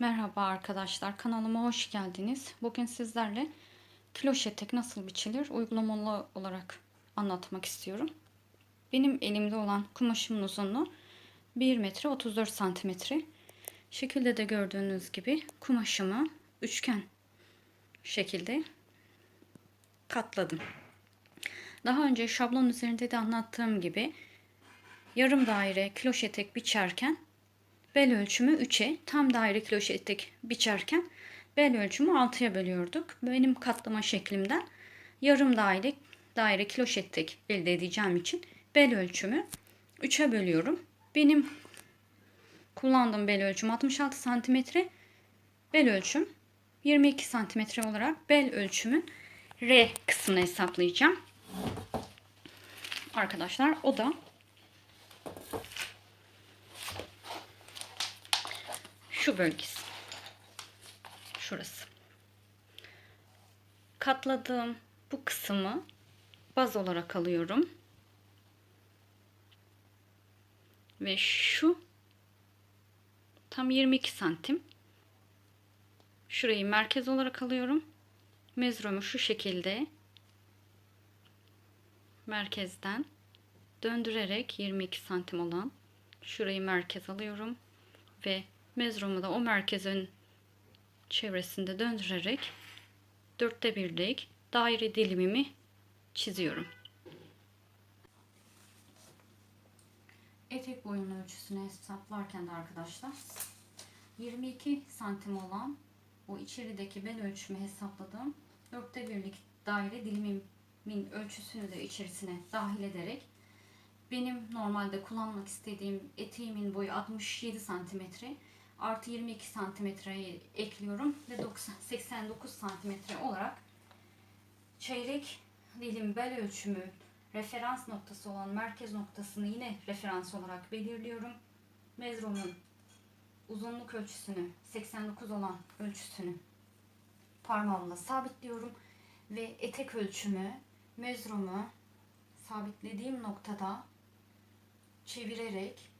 Merhaba arkadaşlar kanalıma hoş geldiniz. Bugün sizlerle kloş etek nasıl biçilir uygulamalı olarak anlatmak istiyorum. Benim elimde olan kumaşımın uzunluğu 1 metre 34 santimetre. Şekilde de gördüğünüz gibi kumaşımı üçgen şekilde katladım. Daha önce şablon üzerinde de anlattığım gibi yarım daire kloş etek biçerken bel ölçümü 3'e, tam daire etek biçerken bel ölçümü 6'ya bölüyorduk. Benim katlama şeklimden yarım daire daire etek elde edeceğim için bel ölçümü 3'e bölüyorum. Benim kullandığım bel ölçüm 66 santimetre. Bel ölçüm 22 santimetre olarak bel ölçümün R kısmını hesaplayacağım. Arkadaşlar o da şu bölgesi. Şurası. Katladığım bu kısmı baz olarak alıyorum. Ve şu tam 22 santim. Şurayı merkez olarak alıyorum. Mezromu şu şekilde merkezden döndürerek 22 santim olan şurayı merkez alıyorum ve mezromu da o merkezin çevresinde döndürerek dörtte birlik daire dilimimi çiziyorum. Etek boyunun ölçüsünü hesaplarken de arkadaşlar 22 santim olan o içerideki bel ölçümü hesapladım. Dörtte birlik daire dilimimin ölçüsünü de içerisine dahil ederek benim normalde kullanmak istediğim eteğimin boyu 67 santimetre artı 22 santimetreyi ekliyorum ve 90, 89 santimetre olarak çeyrek dilim bel ölçümü referans noktası olan merkez noktasını yine referans olarak belirliyorum. Mezromun uzunluk ölçüsünü 89 olan ölçüsünü parmağımla sabitliyorum ve etek ölçümü mezromu sabitlediğim noktada çevirerek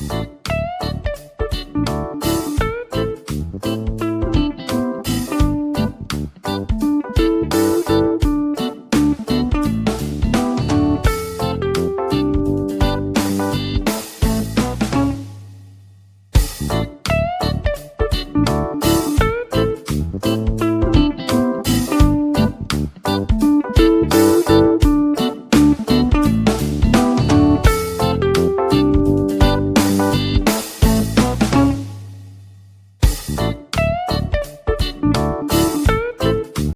Thank you.